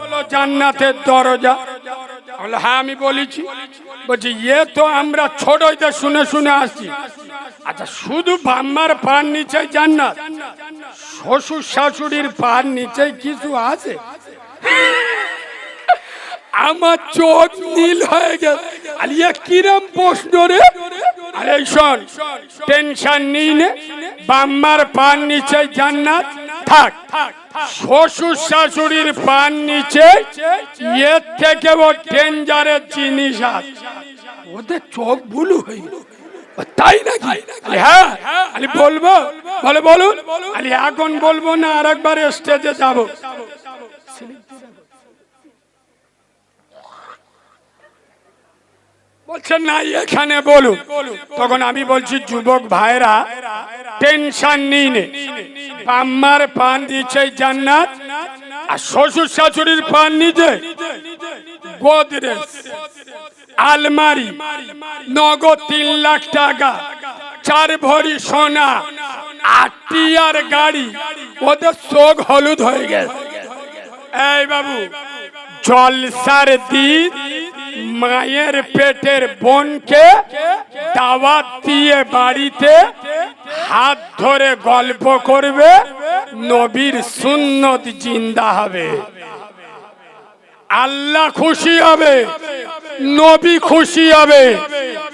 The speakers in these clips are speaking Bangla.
হলো জান্নাতের দরজা। বলে হ্যাঁ আমি বলেছি। বলছি ইয়ে তো আমরা ছোটইতে শুনে শুনে আসছি। আচ্ছা শুধু বাম্মার পার নিচে জান্নাত। শ্বশুর শাশুড়ির পার নিচে কিছু আছে? আমার চোখ নীল হয়ে গেছে। আলিয়া কিরম প্রশ্ন রে? আরে, শোন টেনশন নিই নে। বাম্মার পান নিচে জান্নাত। থাক। শ্বশুর শাশুড়ির পান নিচে এর থেকে ও ডেঞ্জারের জিনিস আছে। ওদের চোখ বুলু হয়ে তাই নাকি? হ্যাঁ আলি বলব বলে বলুন আলি এখন বলব না আর একবার স্টেজে যাব। বলছে না এখানে বলুন। তখন আমি বলছি যুবক ভাইরা টেনশন নিই নে। বাম্মার পান দিচ্ছে জান্নাত, আর শ্বশুর শাশুড়ির পান নিজে। গোদরেজ, আলমারি, নগদ তিন লাখ টাকা, চার ভরি সোনা, আটটি আর গাড়ি, ওদের চোখ হলুদ হয়ে গেছে। এই বাবু, জলসার দিন মায়ের পেটের বোনকে দাওয়াত দিয়ে বাড়িতে হাত ধরে গল্প করবে, নবীর সুন্নত জিন্দা হবে। আল্লাহ খুশি হবে, নবী খুশি হবে।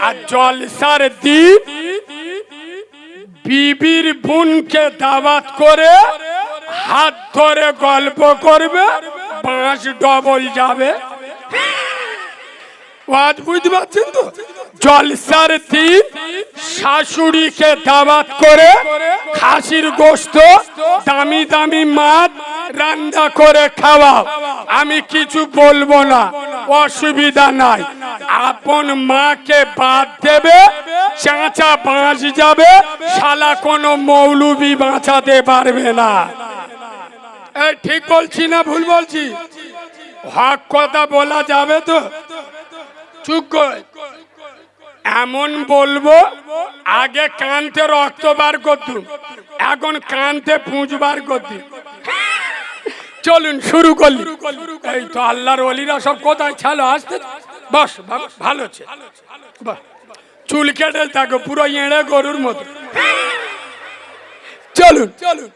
আর জলসার দিন বিবির বোনকে দাওয়াত করে হাত ধরে গল্প করবে, বাঁশ ডবল যাবে। আজ বুঝতে পারছেন তো? জলসার দিন শাশুড়িকে দাওয়াত করে খাসির গোস্ত দামি দামি মাছ রান্না করে খাওয়াও। আমি কিছু বলব না, অসুবিধা নাই। আপন মাকে বাদ দেবে, চাঁচা বাঁচ যাবে, শালা কোনো মৌলবি বাঁচাতে পারবে না। ঠিক বলছি না, ভুল বলছি? হক কথা বলা যাবে তো? চুপ এমন বলব, আগে কানতে রক্ত বার করতুম এখন কানতে পুঁজ বার করতুম চলুন, শুরু করলি। এই তো আল্লাহর অলিরা সব কোথায়? ছালো, আসতে বস, ভালো চুল কেটে থাকো পুরো এড়ে গরুর মতো। চলুন,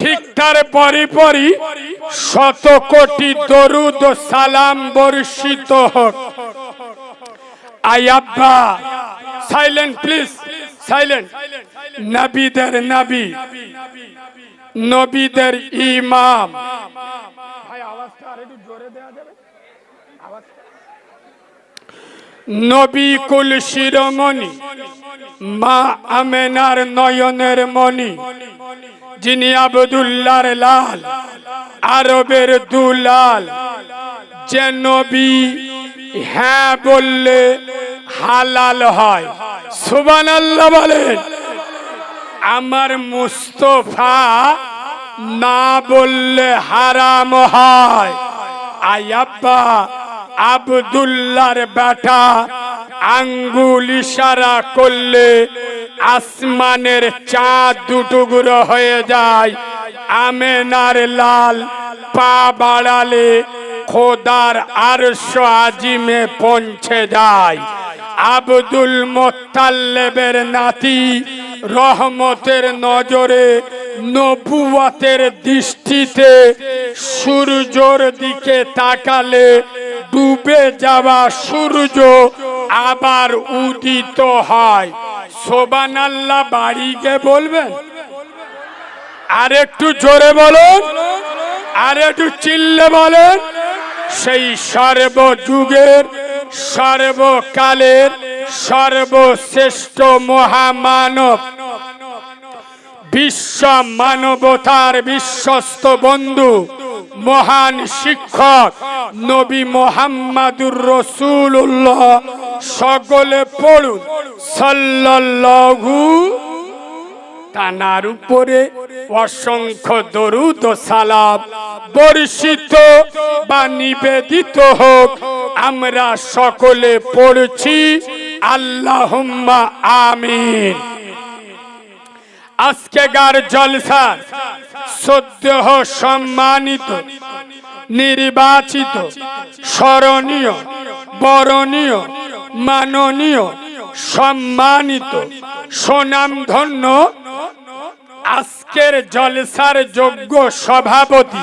ঠিক তার পরে পরই শত কোটি দরুদ সালাম বর্ষিত হোক। আই আব্বা সাইলেন্ট প্লিজ সাইলেন্ট নবীদের নবী, নবীদের ইমাম। নবী কুল শিরোমণি, মা আমেনার নয়নের মণি, যিনি আবদুল্লার লাল, আরবের দুলাল। যে নবী হ্যাঁ বললে হালাল হয়। সুবান আল্লাহ বলেন, আমার মুস্তফা না বললে হারাম হয়। আই আব্বা, আবদুল্লার বেটা আঙ্গুল ইশারা করলে আসমানের চাঁদ দুটুকরো হয়ে যায়। আমেনার লাল পা বাড়ালে খোদার আরশ আজিমে পৌঁছে যায়। আব্দুল মোত্তাল্লেবের নাতি রহমতের নজরে নবুয়াতের দৃষ্টিতে সূর্যর দিকে তাকালে ডুবে যাওয়া সূর্য আবার উদিত হয়। সোবান আল্লাহ বাড়ি গিয়ে বলবেন? আর একটু জোরে বলুন। আর একটু চিল্লে বলেন। সেই সর্বযুগের, সর্বকালের, সর্বশ্রেষ্ঠ মহামানব। বিশ্ব মানবতার বিশ্বস্ত বন্ধু, মহান শিক্ষক, নবী মোহাম্মদুর রসুল্লাহ সকলে পড়ুন। সাল্লাল্লাহু তানার উপরে অসংখ্য দরুদ সালাম বর্ষিত। বা নিবেদিত হোক, আমরা সকলে পড়ছি আল্লাহুম্মা আমিন। আজকেকার জলসা সদ্য সম্মানিত, নির্বাচিত, স্মরণীয়, বরণীয়, মাননীয়, সম্মানিত, সুনামধন্য আজকের জলসার যোগ্য সভাপতি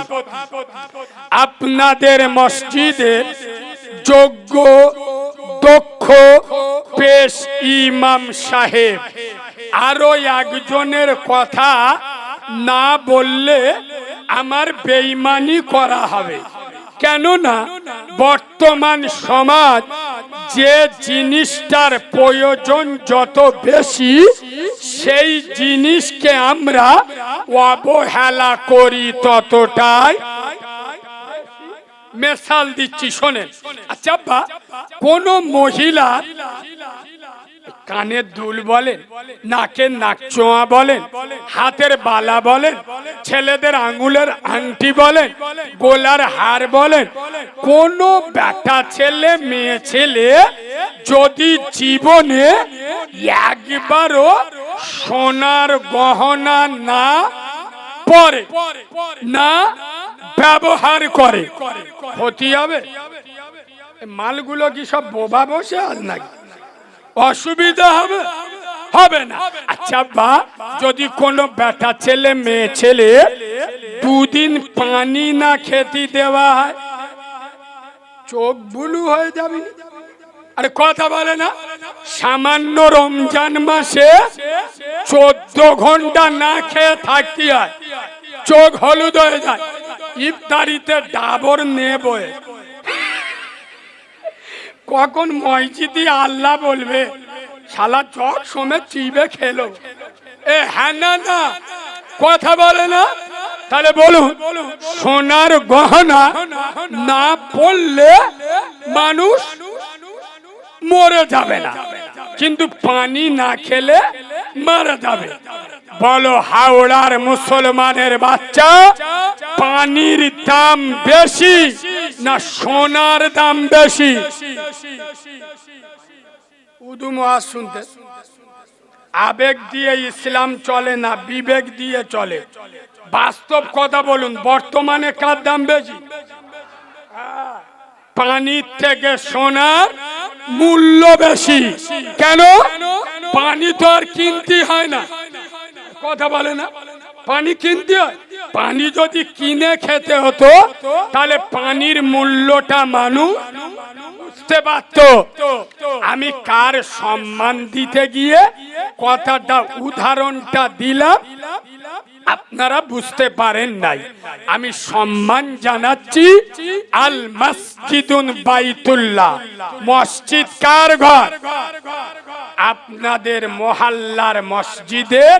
আপনাদের মসজিদের যোগ্য দক্ষ পেশ ইমাম সাহেব। আরও একজনের কথা না বললে আমার বেইমানি করা হবে। কেননা বর্তমান সমাজ যে জিনিসটার প্রয়োজন যত বেশি, সেই জিনিসকে আমরা অবহেলা করি ততটাই। মেশাল দিচ্ছি, শোনেন। আচ্ছা কোন মহিলা কানের দুল বলেন, নাকের নাকচোয়া বলেন, হাতের বালা বলেন, ছেলেদের আঙ্গুলের আংটি বলেন, গোলার হার বলেন। কোন ব্যাটা ছেলে, মেয়ে ছেলে যদি জীবনে একবারও সোনার গহনা না পরে, না ব্যবহার করে, ক্ষতি হবে? মালগুলো কি সব বোবা বসে আজ নাকি? অসুবিধা হবে। হবে না। আচ্ছা বা যদি কোনো বেটা ছেলে, মেয়ে ছেলে দুদিন পানি না খেতে দেওয়া হয়, চোখ বুলু হয়ে যাবে? আরে, কথা বলে না। সামান্য রমজান মাসে চোদ্দ ঘণ্টা না খেয়ে থাকতে হয়। চোখ হলুদ হয়ে যায়। ইফতারিতে ডাবর নেবয়ে কখন মসজিদি আল্লাহ বলবে, শালা চক শোনে চিবে খেলো। এ হ্যাঁ না না, কথা বলে না। তাহলে বলুন, সোনার গহনা না পড়লে মানুষ মরে যাবে না। কিন্তু পানি না খেলে মারা যাবে। বলো, হাওড়ার মুসলমানের বাচ্চা পানির দাম বেশি না সোনার দাম বেশি? শুনতে। আবেগ দিয়ে ইসলাম চলে না বিবেক দিয়ে চলে? বাস্তব কথা বলুন, বর্তমানে কার দাম বেশি? পানির থেকে সোনার মূল্য বেশি। কেন? পানি তো আর কিনতে হয় না। কথা বলে না। পানি কিনতে হয়? পানি যদি কিনে খেতে হতো, তাহলে পানির মূল্যটা মানুষ বুঝতে পারত। আমি কার সম্মান দিতে গিয়ে কথাটা, উদাহরণটা দিলাম। আপনারা বুঝতে পারেন নাই। আমি সম্মান জানাচ্ছি আল মসজিদুন বাইতুল্লাহ। মসজিদ কার ঘর? আপনাদের মহাল্লার মসজিদের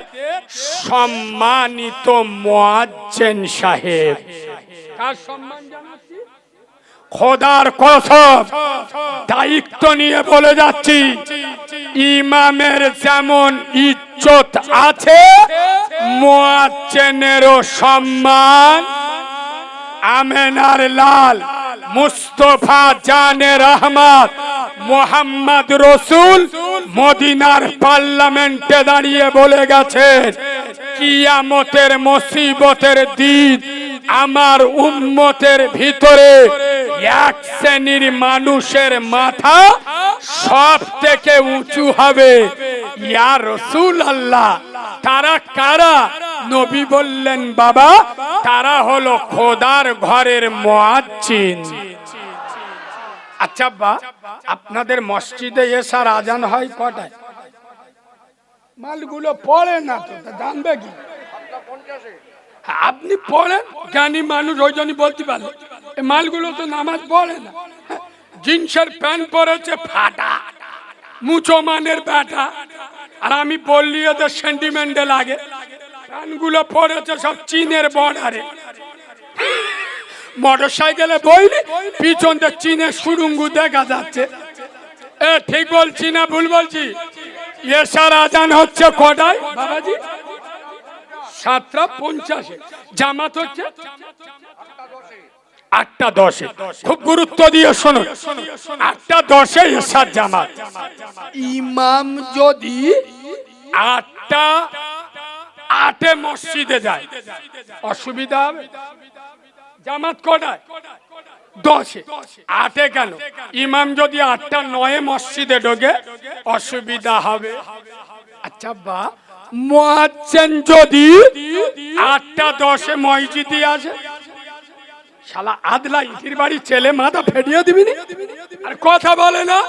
সম্মানিত মোয়াজ্জেন সাহেব। কার সম্মান জানাচ্ছি? খোদার কসম, দায়িত্ব নিয়ে বলে যাচ্ছি, ইমামের যেমন ইজ্জত আছে মোয়াজ্জেনেরও সম্মান, আমেনার লাল, মুস্তফা জানের আহমদ মোহাম্মদ রসুল মদিনার পার্লামেন্টে দাঁড়িয়ে বলে গেছেন, কিয়ামতের মুসিবতের দিন আমার উম্মতের ভিতরে এক শ্রেণির মানুষের মাথা সব থেকে উঁচু হবে। ইয়া রসুল আল্লাহ তারা কারা? নবী বললেন বাবা তারা হলো খোদার ঘরের মোয়াজ্জিন। আচ্ছা বা আপনাদের মসজিদে এসার আজান হয় কটায়? মালগুলো পড়ে না তো জানবে কি? হ্যাঁ, আপনি পড়েন জ্ঞানী মানুষ ওই জন্য বলতে পারলেন। মালগুলো তো নামাজ পড়ে না। জিন্সের প্যান্ট পরেছে ফাটা। মুচো মানের ব্যাটা। আর আমি বললি ওদের সেন্টিমেন্টে লাগে। প্যান্টগুলো পরেছে সব চীনের বর্ডারে। মোটর সাইকেলে বইনি পিছন দিয়ে চীনের সুরুঙ্গু দেখা যাচ্ছে। এ, ঠিক বলছি না, ভুল বলছি? এসার আজান হচ্ছে কটায়? বাবাজি? সাতটা পঞ্চাশে। জামাত হচ্ছে? আটটা দশে। খুব গুরুত্ব দিয়ে শোনো। আটটা দশে এসার জামাত। ইমাম যদি আটটা আটে মসজিদে যায় অসুবিধা হবে। জামাত কটায়? দশে। আটে কেন? ইমাম যদি আটটা নয়ে মসজিদে ঢোকে অসুবিধা হবে। আচ্ছা বা মোয়াজ্জেন যদি আটটা দশে মসজিদে আসে শালা আদলা ইটির বাড়ি ছেলে মাথা ফেটিয়ে দিবি? আর কথা বলে না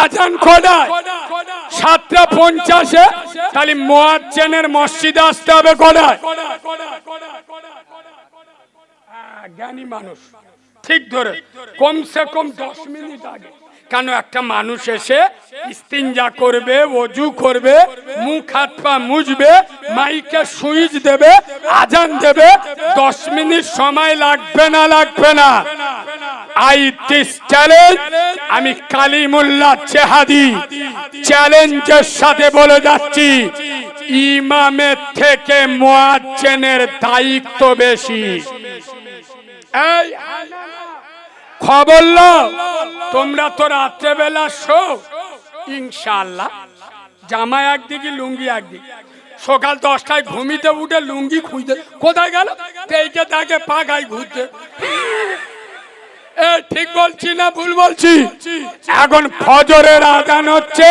আজান কটায় সাতটা পঞ্চাশে তাহলে মোয়াজ্জেনের মসজিদে আসতে হবে কটায় হ্যাঁ, জ্ঞানী মানুষ। ঠিক ধরে। কমসে কম দশ মিনিট আগে কেন একটা মানুষ এসে ইস্তিনজা করবে অজু করবে, মুখ, হাত, পা মুছবে মাইকে সুইচ দেবে, আজান দেবে, দশ মিনিট সময় লাগবে না লাগবে না? আই দিস চ্যালেঞ্জ, আমি কালিমুল্লাহ চেহাদি চ্যালেঞ্জের সাথে বলে যাচ্ছি ইমামের থেকে মোয়াজ্জেনের দায়িত্ব বেশি। এই খবর লও তোমরা তো রাত্রেবেলা শো। ইনশাল্লাহ জামা একদিকে, লুঙ্গি একদিকে। সকাল দশটায় ঘুমিতে উঠে লুঙ্গি খুঁজতে। কোথায় গেল? এইটা তাকে পাখায় ঘুরতে। এ ঠিক বলছি না ভুল বলছি? এখন ফজরের আজান হচ্ছে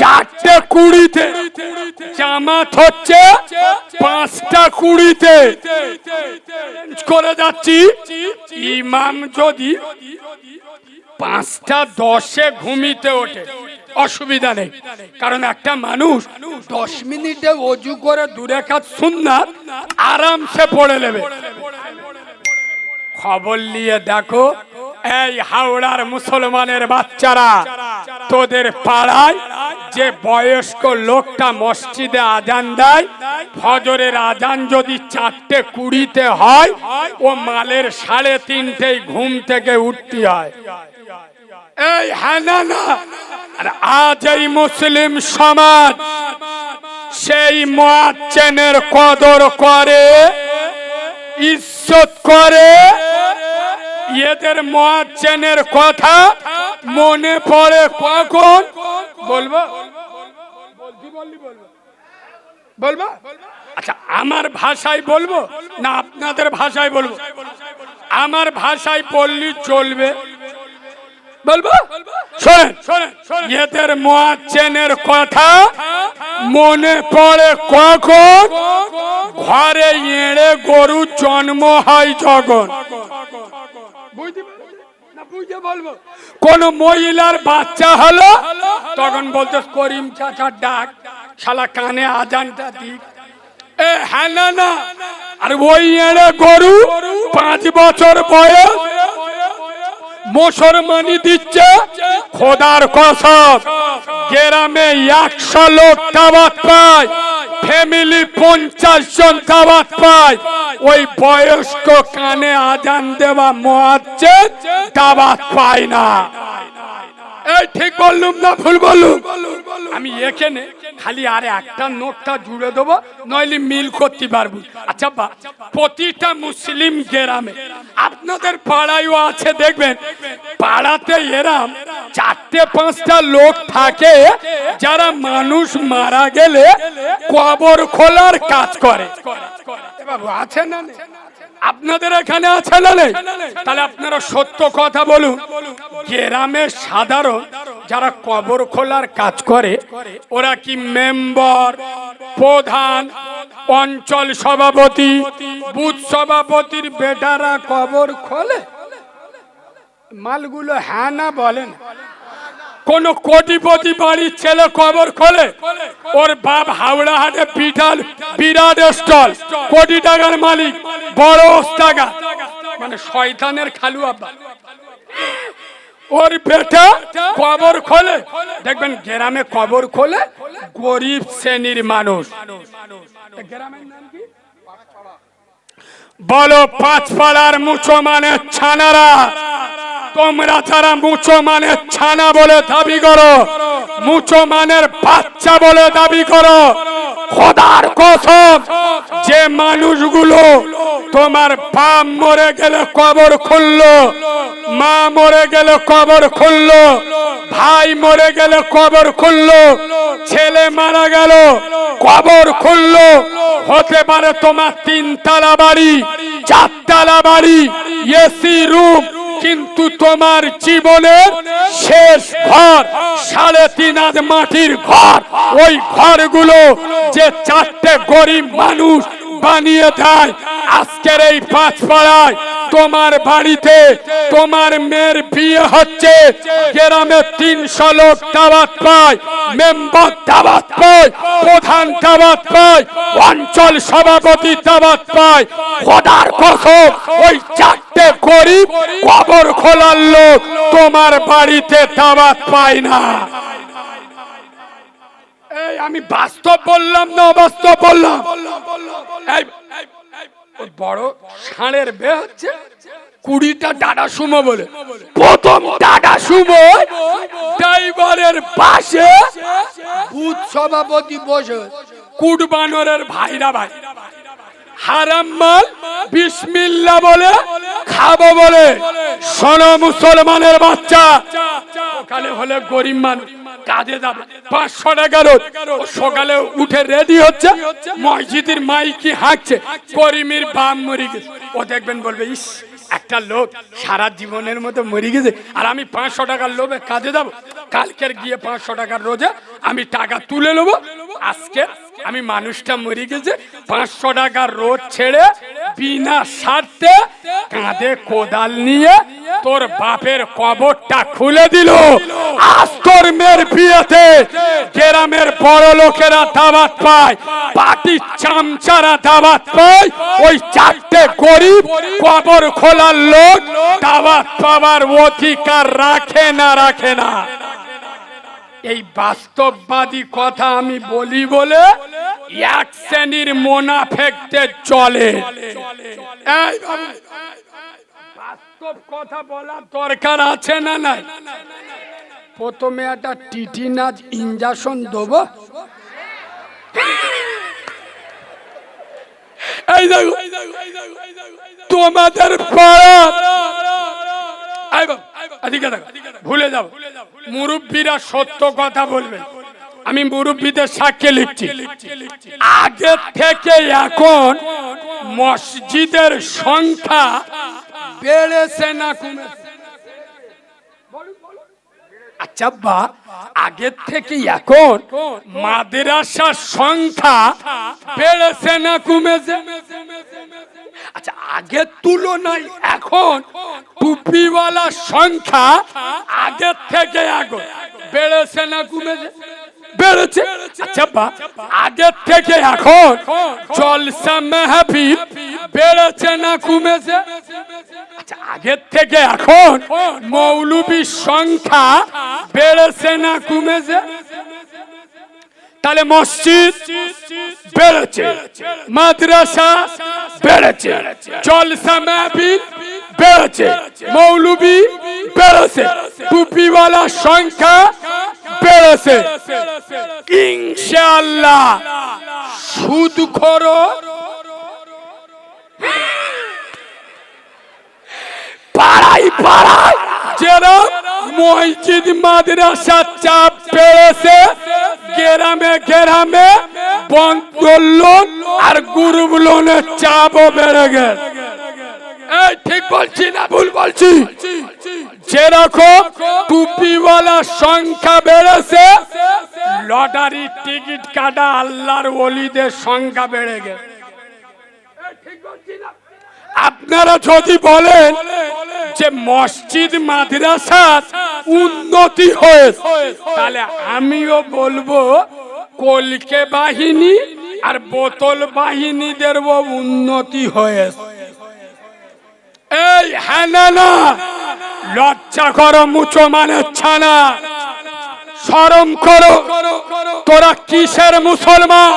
চারটে কুড়িতে। জামাত হচ্ছে পাঁচটা কুড়িতে। করে যাচ্ছি। ইমাম যদি পাঁচটা দশে ঘুমিতে ওঠে অসুবিধা নেই। কারণ একটা মানুষ দশ মিনিটে অজু করে দূরে কাজ সুন্নাত আরামসে পড়ে নেবে। খবর নিয়ে দেখো, এই হাওড়ার মুসলমানের বাচ্চারা তোদের পাড়ায় যে বয়স্ক লোকটা মসজিদে আজান দেয়, ফজরের আজান যদি চারটে কুড়িতে হয়, ও মালের সাড়ে তিনটেই ঘুম থেকে উঠতে হয়। এই হ্যাঁ না না আর আজ এই মুসলিম সমাজ সেই মোয়াচ্চেনের কদর করে, ইজ্জত করে এদের মোয়াচ্চেনের কথা মনে পড়ে কখন? বলব? বলব আচ্ছা আমার ভাষায় বলব না আপনাদের ভাষায় বলব? আমার ভাষায় বললি চলবে। বলব? শোনেন এদের মোয়াচ্চেনের কথা মনে পড়ে কখন? ঘরে এড়ে গরু জন্ম হয় কোন মহিলার বাচ্চা হলো তখন বলতো করিম চাচার ডাক। শালা কানে আজানটা দিক। এ হ্যাঁ না না। আর ওই এড়ে গরু পাঁচ বছর বয়স মুসলমানি দিচ্ছে খোদার কসম। গ্রামে একশো লোক দাবাত পায়। ফ্যামিলি পঞ্চাশ জন দাবাত পায়। ওই বয়স্ক কানে আজান দেওয়া মহাচ্ছে দাবাত পায় না। এই ঠিক বললুম না ভুল বললুম? আমি এখানে খালি আর একটা নোটটা জুড়ে দেবো নইলে মিল করতে পারব আচ্ছা বা প্রতিটা মুসলিম গ্রামে আপনাদের পাড়ায়ও আছে দেখবেন? পাড়াতে এরাম চারটে পাঁচটা লোক থাকে যারা মানুষ মারা গেলে কবর খোলার কাজ করে। বাবু আছে না? আপনাদের এখানে আছে না তাহলে আপনারা সত্য কথা বলুন। গ্রামের সাধারণ যারা কবর খোলার কাজ করে, ওরা কি মেম্বার, প্রধান, অঞ্চল সভাপতি, বুথ সভাপতির বেটারা কবর খোলে? মালগুলো হ্যাঁ না বলেন কোন কোটিপতি বাড়ির ছেলে কবর খোলে। ওর বাপ হাওড়া হাটে বিঠাল, বিরাট স্টল, কোটি টাকার মালিক, বড় টাকা মানে শয়তানের খালু আব্বা ওর বেটা কবর খোলে। দেখবেন গ্রামে কবর খোলে গরিব শ্রেণির মানুষ। গ্রামের নাম কি? বলো পাঁচ পাড়ার মুচো মানে ছানারা। তোমরা যারা মুচো মানে ছানা বলে দাবি করো মুচো মানের বাচ্চা বলে দাবি করো। খোদার কসম, যে মানুষগুলো তোমার বাপ মরে গেলে কবর খুললো, মা মরে গেলে কবর খুললো, ভাই মরে গেলে কবর খুললো, ছেলে মারা গেল, কবর খুললো হতে পারে তোমার তিনতলা বাড়ি, চারতলা বাড়ি এসি রুম কিন্তু তোমার জীবনের শেষ ঘর, সাড়ে তিন মাটির ঘর। ওই ঘরগুলো যে চারটে গরিব মানুষ বানিয়ে দেয়। আজকের এই পাঁচ পাড়ায় তোমার বাড়িতে তোমার মেয়ের বিয়ে হচ্ছে। গ্রামে তিনশো লোক দাবাত পায়, মেম্বার দাবাত পায়, প্রধান দাবাত পায়, অঞ্চল সভাপতি দাবাত পায়। খোদার কসম, ওই চারটে গরিব কবর খোলার লোক তোমার বাড়িতে দাবাত পায় না। আমি বাস্তব বললাম না অবাস্তব বললাম? বড় ষাঁড়ের বে হচ্ছে কুড়িটা টাটা সুমো বলে। প্রথম টাটা সুমো ড্রাইভারের পাশে বুথ সভাপতি বসে। কুট বানরের ভাইরা ভাই। হারাম মাল বিসমিল্লা বলে, খাব বলে। শোনো মুসলমানের বাচ্চা, সকালে হলে গরিব মানুষ কাজে যাবে। পাঁচশো টাকা রোজ। সকালে উঠে রেডি হচ্ছে, মসজিদের মাইকি হাঁকছে করিমের বাম মরে গেছে। ও দেখবেন বলবে, ইস, একটা লোক সারা জীবনের মতো মরে গেছে, আর আমি পাঁচশো টাকার লোভে কাজে যাব। কালকের গিয়ে পাঁচশো টাকার রোজে আমি টাকা তুলে নেব আজকে আমি মানুষটা মরে গেছে, পাঁচশো টাকার রোদ ছেড়ে বিনা স্বার্থে কাঁধে কোদাল নিয়ে তোর বাপের কবরটা খুলে দিল। আজ তোর মেয়ের বিয়েতে গ্রামের বড় লোকেরা দাবাত পায় পাটি চামচারা দাবাত পায়, ওই চারটে গরিব কবর খোলার লোক দাবাত পাবার অধিকার রাখে না রাখে না। এই বাস্তববাদী কথা আমি বলি বলে এক শ্রেণির মোনা মোনাফেকতে চলে বাস্তব কথা বলার দরকার আছে না নাই? প্রথমে একটা টিটি নাচ ইঞ্জেকশন দেবো তোমাদের পাড়া এই বাবু, এদিকে দেখো, ভুলে মুরব্বীরা সত্য কথা বলবে। আমি মুরব্বীদের সাক্ষী লিখছি। আগে থেকে এখন মসজিদের সংখ্যা বেড়েছে না কমেছে? আচ্ছা বা আগের থেকে এখন মাদ্রাসার সংখ্যা বেড়েছে না কমেছে? আচ্ছা আগের তুলনায় এখন টুপিওয়ালা সংখ্যা আগের থেকে এখন বেড়েছে না কমেছে? বেড়েছে? আচ্ছা আগের থেকে এখন জলসা মেহফিল। বেড়েছে না কমেছে? আচ্ছা আগের থেকে এখন মৌলবীর সংখ্যা বেড়েছে না কমেছে? তাহলে মসজিদ বেড়েছে, মাদ্রাসা বেড়েছে, জলসা মাহফিল বেড়েছে, মৌলবি বেড়েছে, টুপিওয়ালা সংখ্যা বেড়েছে। ইনশাআল্লাহ সুদ খোরো পাড়াই পাড়াই যেরকম মসজিদ মাদ্রাসার চাপ বেড়েছে। বন্ধ লোন আর গ্রুপ লোনের বেড়ে এই ঠিক বলছি না, ভুল বলছি। যেরকম টুপিওয়ালা সংখ্যা বেড়েছে, লটারি টিকিট কাটা আল্লাহর ওলিদের সংখ্যা বেড়ে গেছে। আপনারা যদি বলেন যে মসজিদ মাদ্রাসার উন্নতি হয়েছে, তাহলে আমিও বলব কলকে বাহিনী আর বোতল বাহিনীদের উন্নতি হয়েছে। এই হ্যাঁ না, লজ্জা করো মুচো মানে ছানা। শরম করো, তোরা কিসের মুসলমান?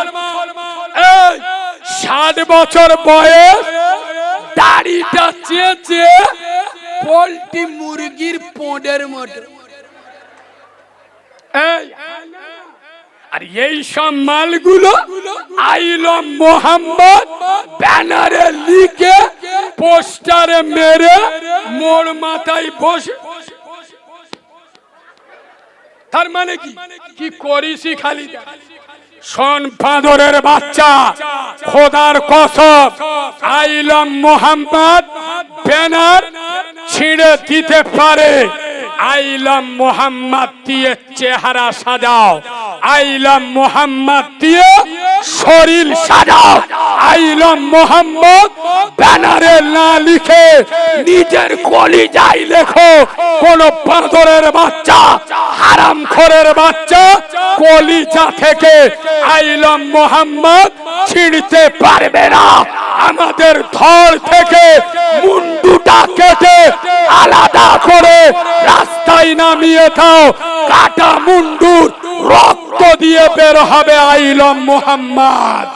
ষাট বছর বয়স দাড়িটা চেয়েছে পোল্ট্রি মুরগির পোঁডের মতো আর এই সব মালগুলো আইলম মোহাম্মদ ব্যানারে লিখে পোস্টারে মেরে মোর মাথায় বসে। তার মানে কি? কি করিসি খালি? শোন বাচ্চা খোদার কসব আইলম মোহাম্মদ ব্যানার ছিঁড়ে দিতে পারে। আইলাম মোহাম্মদ দিয়ে চেহারা সাজাও। আইলাম মোহাম্মদ দিয়ে শরীর সাজাও। আইলাম মোহাম্মদ ব্যানারে না লিখে নিজের কলি যাই লেখো, কোন বাঁদরের বাচ্চা, হারাম খোরের বাচ্চা কলিজা থেকে আইলাম মোহাম্মদ ছিঁড়তে পারবে না। আমাদের ধর থেকে মুন্ডুটা কেটে আলাদা করে রাস্তায় নামিয়ে দাও। কাটা মুন্ডুর রক্ত দিয়ে বের হবে আইলম মোহাম্মদ!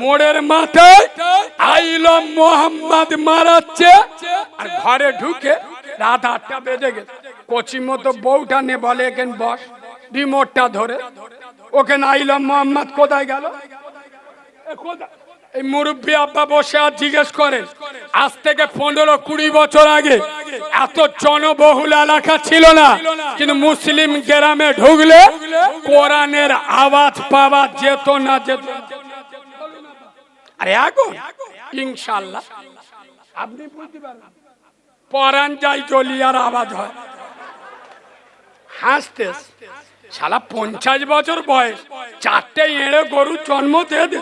মোড়ের মাথায় আইলম মোহাম্মদ মারাচ্ছে। আর ঘরে ঢুকে রাত আটটা বেজে গেছে। কচি মতো বউটা নে বলে এখান বস রিমোটটা ধরে। ওখানে আইলম মোহাম্মদ কোথায় গেল? এই মুরব্বী আব্বা বসে আর জিজ্ঞেস করেন, আজ থেকে পনেরো কুড়ি বছর আগে এত জনবহুল এলাকা ছিল না, কিন্তু মুসলিম গ্রামে ঢুকলে কোরআনের আওয়াজ পাওয়া যেত না যেত আরে এখন ইনশাল্লাহ আপনি বুঝতে পারবেন। পরাণ যাই চলি আর আওয়াজ হয়। হাসতে, শালা পঞ্চাশ বছর বয়স, চারটে এড়ে গরু জন্ম দিয়ে দে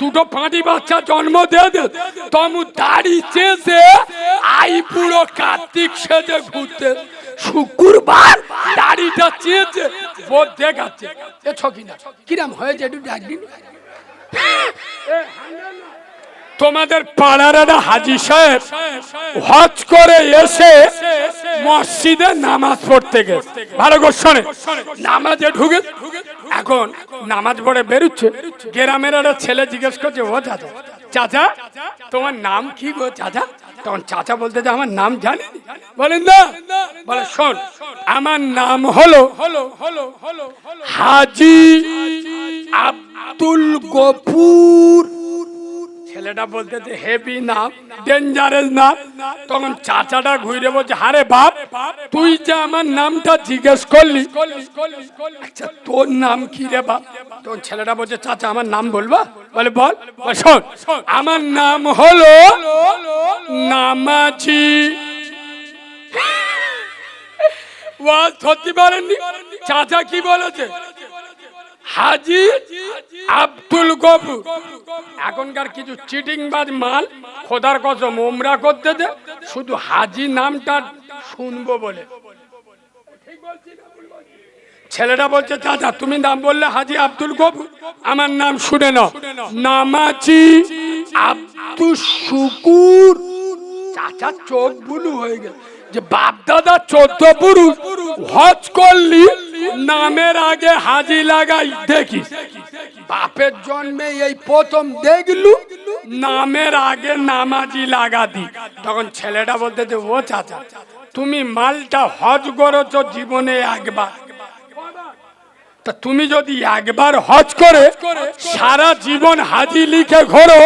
দুটো পাঁটি বাচ্চা জন্ম দিয়ে দে। তমু দাড়ি চেয়েছে আই পুরো কার্তিক সেজে ঘুরতে। শুক্রবার দাড়িটা চেয়েছে বোধ দেখাচ্ছে। এ ছকি না। কিরাম হয়েছে একটু তোমাদের পাড়ার একটা হাজি সাহেব হজ করে এসে মসজিদে নামাজ পড়তে গেছে। ভালো শোনে। নামাজে ঢুকে এখন নামাজ পড়ে বেরুচ্ছে। গ্রামের একটা ছেলে জিজ্ঞেস করছে, ও চাচা চাচা, তোমার নাম কি গো চাচা? তখন চাচা বলতে যে, আমার নাম জানি বলেন না। বলে, শোন, আমার নাম হলো হলো হলো হলো হাজি আব্দুল গফুর ছেলেটা বলতেছে হেভি নাম ডেঞ্জারাস নাম তখন চাচাটা ঘুরে বলছে হারে বাপ, তুই যে আমার নামটা জিজ্ঞেস করলি আচ্ছা তোর নাম কি রে বাপ? তখন ছেলেটা বলছে, চাচা, আমার নাম বলবা? বলে, বল শোন, আমার নাম হলো নামাজি। ওয়াজ ধরতে পারেননি। চাচা কি বলেছে? হাজি আব্দুল গফুর এখনকার কিছু চিটিং বাজ মাল খোদার কসম ওমরা করতে দে, শুধু হাজি নামটা শুনব বলে। ছেলেটা বলছে, চাচা, তুমি নাম বললে হাজি আব্দুল গফুর আমার নাম শুনে নাও। নামাজি আব্দুল শুকুর। চাচা, চোখ বুলু হয়ে গেল যে বাপ দাদা চোদ্দ পুরুষ হজ করলি, নামের আগে হাজি লাগাই দেখি। বাপের জন্মে এই প্রথম দেখলু, নামের আগে নামাজি লাগা দি তখন ছেলেটা বলতে যে, ও চাচা, তুমি মালটা হজ করেছ জীবনে একবার। তা তুমি যদি একবার হজ করে সারা জীবন হাজি লিখে ঘোরো,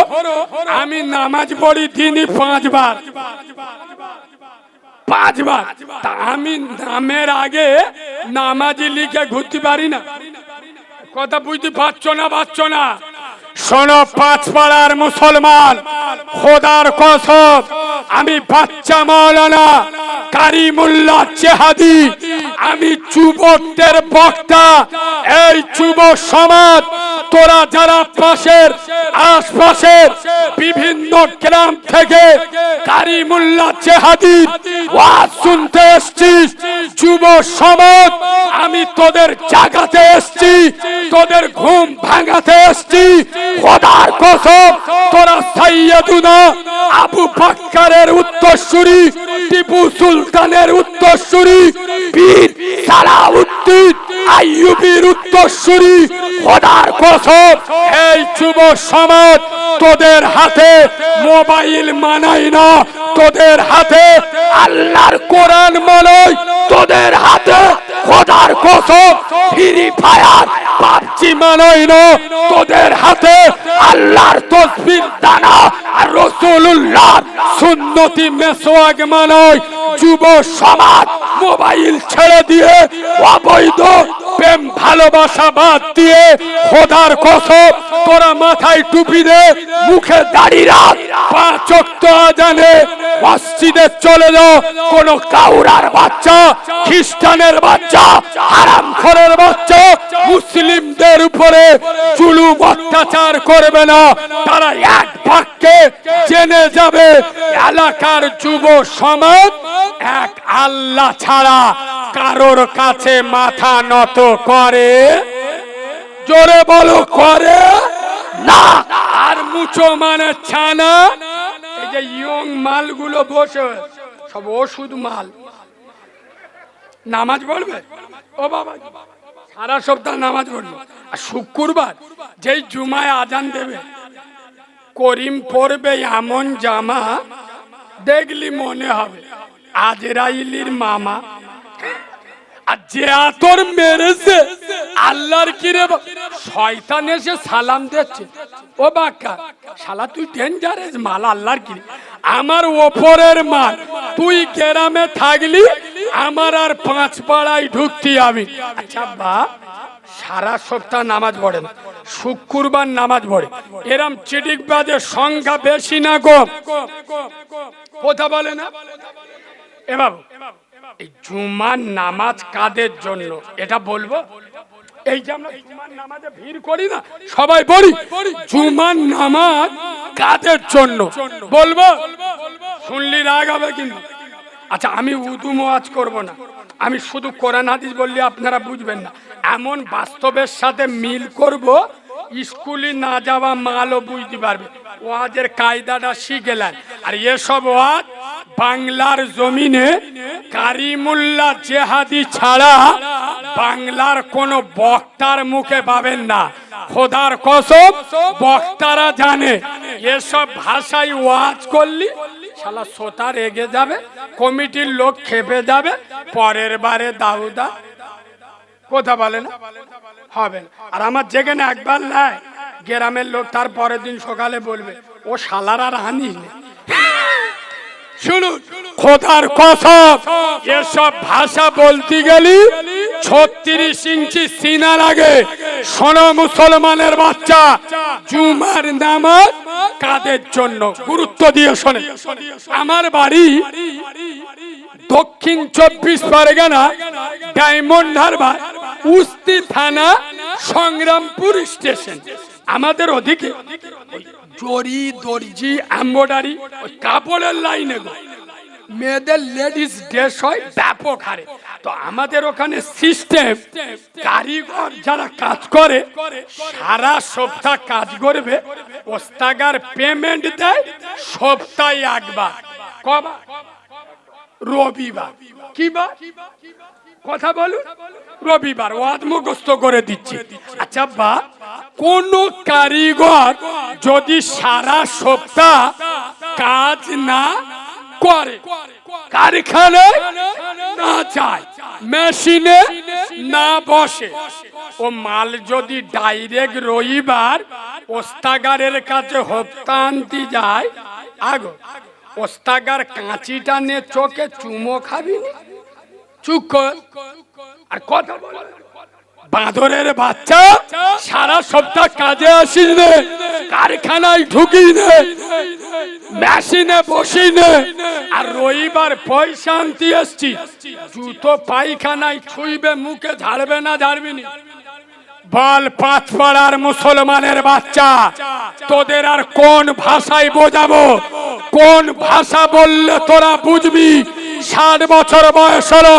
আমি নামাজ পড়ি দিনই পাঁচবার। পাঁচবার। তা আমি নামের আগে নামাজি লিখে ঘুরতে পারি না। কথা বুঝতে পারছ না পারছ না? শোনো পাঁচ পাড়ার মুসলমান, খোদার কসম, আমি বাচ্চা মৌলানা কারিমুল্লাহ চেহাদি। আমি যুবকদের বক্তা, এই যুব সমাজ তোরা যারা পাশের আশপাশের বিভিন্ন গ্রাম থেকে কারিমুল্লাহ চেহাদি ওয়াজ শুনতে এসছিস, যুব সমাজ, আমি তোদের জাগাতে এসছি, তোদের ঘুম ভাঙাতে এসছি। খোদার কসম, তোরা সাইয়েদুনা আবু বাক্কারের উত্তরসূরি, টিপু সুলতানের উত্তরসূরি বীর সালাউদ্দিন আইয়ুবির উত্তরসূরি খোদার কসম, এই যুব সমাজ তোদের হাতে মোবাইল মানাই না, তোদের হাতে আল্লাহর কোরআন মানাই তোদের হাতে খোদার কসম, ফ্রি ফায়ার, পাবজি মানাই না, তোদের হাতে আল্লাহর তসবির, দানা আর রসুল্লাহ সুন্নতি মেসোয়াগ মানাই যুব সমাজ মোবাইল ছেড়ে দিয়ে অবৈধ প্রেম ভালোবাসা বাদ দিয়ে খোদার কসম তোরা মাথায় টুপি দে, মুখে দাড়ি রাখ আজানে, মসজিদে চলে যাও, কোন কাউরার বাচ্চা, খ্রিস্টানের বাচ্চা হারাম খরের বাচ্চা মুসলিমদের উপরে জুলুম অত্যাচার করবে না। তারা এক বাক্যে জেনে যাবে, এলাকার যুব সমাজ এক আল্লাহ ছাড়া কারোর কাছে মাথা নত করে। জোরে বলো, করে? না। আর মুচো মানে ছানা। এই যে ইয়ং মালগুলো বসে, সব ওষুধ মাল। নামাজ পড়বে? ও বাবা। সারা সপ্তাহ নামাজ পড়বে আর শুক্রবার যেই জুমায় আজান দেবে, করিম পরবে এমন জামা দেখলি মনে হবে, আজরাইলির মামা। আর যে আতর মেরেছে, আল্লাহর কিরে শয়তান এসে সালাম দিচ্ছে। ও বাক্কা, শালা তুই ডেঞ্জারেস মাল, আল্লাহর কিরে। আমার ওপরের মাল, তুই গ্রামে থাকলি আমার আর পাঁচ পাড়ায় ঢুকতি আমি। আচ্ছা বা, সারা সপ্তাহ নামাজ পড়ে না শুক্রবার নামাজ পড়ে। এরম চিটিক বাজে সংখ্যা বেশি না গো। কথা বলে না? এ বাবু, এই জুমার নামাজ কাদের জন্য? এটা বলব? এই যে আমরা জুমার নামাজে ভিড় করি না, সবাই বলি জুমার নামাজ কাদের জন্য? বলব? শুনলি রাগ হবে কিন্তু। আচ্ছা আমি উদু মোয়াজ করব না। আমি শুধু কোরআন হাদিস বললে আপনারা বুঝবেন না। এমন বাস্তবের সাথে মিল করব, স্কুলে না যাওয়া মালও বুঝতে পারবে। ওয়াজের কায়দাটা শিখেলেন আর এসব ওয়াজ বাংলার জমিনে কারিমুল্লাহ জেহাদি ছাড়া বাংলার কোন বক্তার মুখে পাবেন না। খোদার কসব বক্তারা জানে, এসব ভাষায় ওয়াজ করলি শালা সোতা রেগে যাবে, কমিটির লোক খেপে যাবে, পরের বারে দাউদা। কথা বলে না? হবে। আর আমার যেখানে একবার নাই গ্রামের লোক তার পরের দিন সকালে বলবে, ও শালার আর শুনুন। খোদার কসম। এসব ভাষা বলতে গেলি ছত্রিশ ইঞ্চি সিনার আগে। শোনো মুসলমানের বাচ্চা জুমার নামাজ কাদের জন্য? গুরুত্ব দিয়ে শোনে। আমার বাড়ি দক্ষিণ চব্বিশ পরগনা ডায়মন্ড হারবার উস্তি থানা সংগ্রামপুর স্টেশন। আমাদের ওই জরি, দর্জি এম্বয়ডারি ওই কাপড়ের লাইনে মেয়েদের লেডিস ড্রেস হয় ব্যাপক হারে। তো আমাদের ওখানে সিস্টেম কারিগর যারা কাজ করে, সারা সপ্তাহ কাজ করবে, ওস্তাগার পেমেন্ট দেয় সপ্তাহে একবার। কবার? রবিবার। কি বার? কথা বলুন রবিবার ওয়াদ মুখস্থ করে দিচ্ছি আচ্ছা বা, কোন কারিগর যদি সারা সপ্তাহ কাজ না করে, কারখানায় না যায়, মেশিনে না বসে, ও মাল যদি ডাইরেক্ট রবিবার ওস্তাগারের কাছে হপ্তা আনতে যায়, আগো, ওস্তাগার কাঁচিটা নে চোখে চুমো খাবি নি? চুপ কর। আর কথা বল। বাঁদরের বাচ্চা সারা সপ্তাহ কাজে আসিস নে, কারখানায় ঢুকি নে, মেশিনে বসি নে, আর রবিবার পয়সা আনতে এসছি জুতো পায়খানায় ছুইবে, মুখে ঝাড়বে না ঝাড়বি নি বল পাঁচ পাড়ার মুসলমানের বাচ্চা, তোদের আর কোন ভাষায় বোঝাবো? কোন ভাষা বললে তোরা বুঝবি? ষাট বছর বয়স হলো।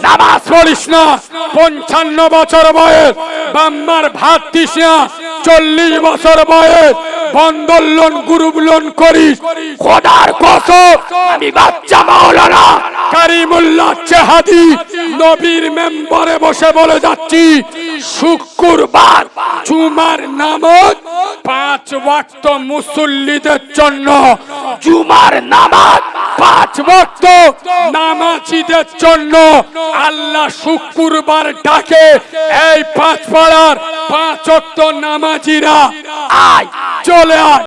নামাজ পড়িস না। পঞ্চান্ন বছর বয়স। বাম্মার ভাত দিস না। চল্লিশ বছর বয়স বন্ধন লোন, গ্রুপ লোন করিস খোদার কসম, আমি বাচ্চা মাওলানা, কারিমুল্লাহ চেহাদি, নবীর মেম্বারে বসে বলে যাচ্ছি, শুক্রবার জুমার নামাজ পাঁচ ওয়াক্ত মুসল্লিদের জন্য। জুমার নামাজ পাঁচ ওয়াক্ত নামাজিদের জন্য। আল্লাহ শুক্রবার ডাকে, এই পাঁচ পাড়ার পাঁচ ওয়াক্ত নামাজিরা আয় চলে আয়